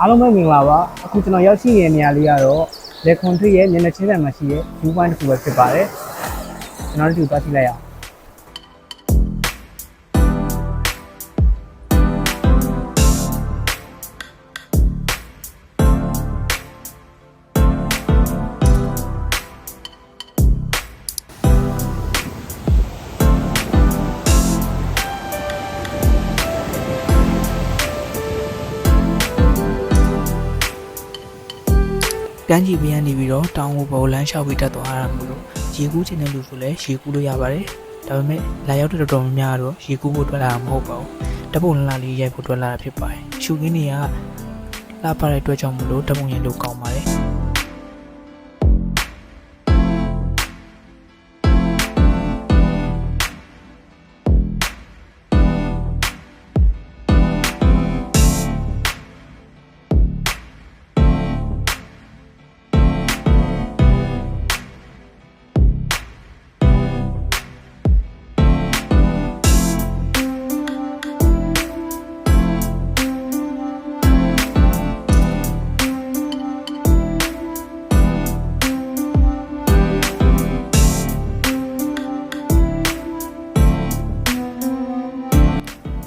အားလုံးပဲမင်္ဂလာပါအခုကျွန်တော်ရောက်ရှိနေတဲ့နေရာလေးကတော့လေခွန်ထွေရဲ့မျက်နှာချင်းဆိုင်မှာရှိတဲ့ view point တစ်ခုပဲဖြစ်ပါတယ်ကျွန်တော်တို့ဒီကိုသွားကြည့်လိုက်ရအောင် ကမ်းခြေဘေးကနေပြီးတော့တောင်ကိုဘောလန်းလျှောက်ပြီးတက်သွားတာမျိုးလို့ရေကူးချင်တဲ့လူဆိုလည်းရေကူးလို့ရပါတယ်ဒါပေမဲ့လာရောက်တဲ့တော်တော်များများတော့ရေကူးဖို့ထွက်လာတာမဟုတ်ပါဘူးတပုံလလာလေးရိုက်ဖို့ထွက်လာတာဖြစ်ပါတယ်ရှူကင်းတွေကလာပါတဲ့အတွက်ကြောင့်မလို့တပုံရင်လို့ကောင်းပါတယ်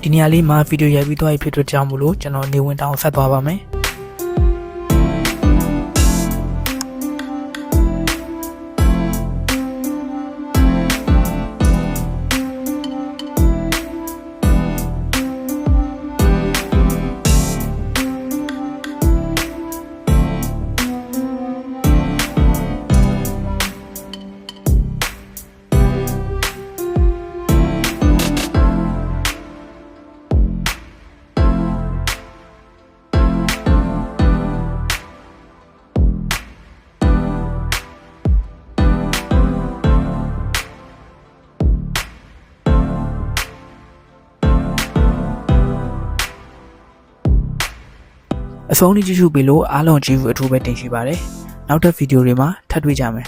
ဒီနေရာလေးမှာဗီဒီယိုရိုက်ပြီးသွားပြီဖြစ်တဲ့ကြောင့်မလို့ကျွန်တော်နေဝင်တောင်ဆက်သွားပါမယ် အဆုံးထိကြည့်ရှုပြီးလို့အားလုံးကြည့်ဖို့အထူးပဲတင်ရှိပါတယ်နောက်ထပ်ဗီဒီယိုတွေမှာထပ်တွေ့ကြမယ်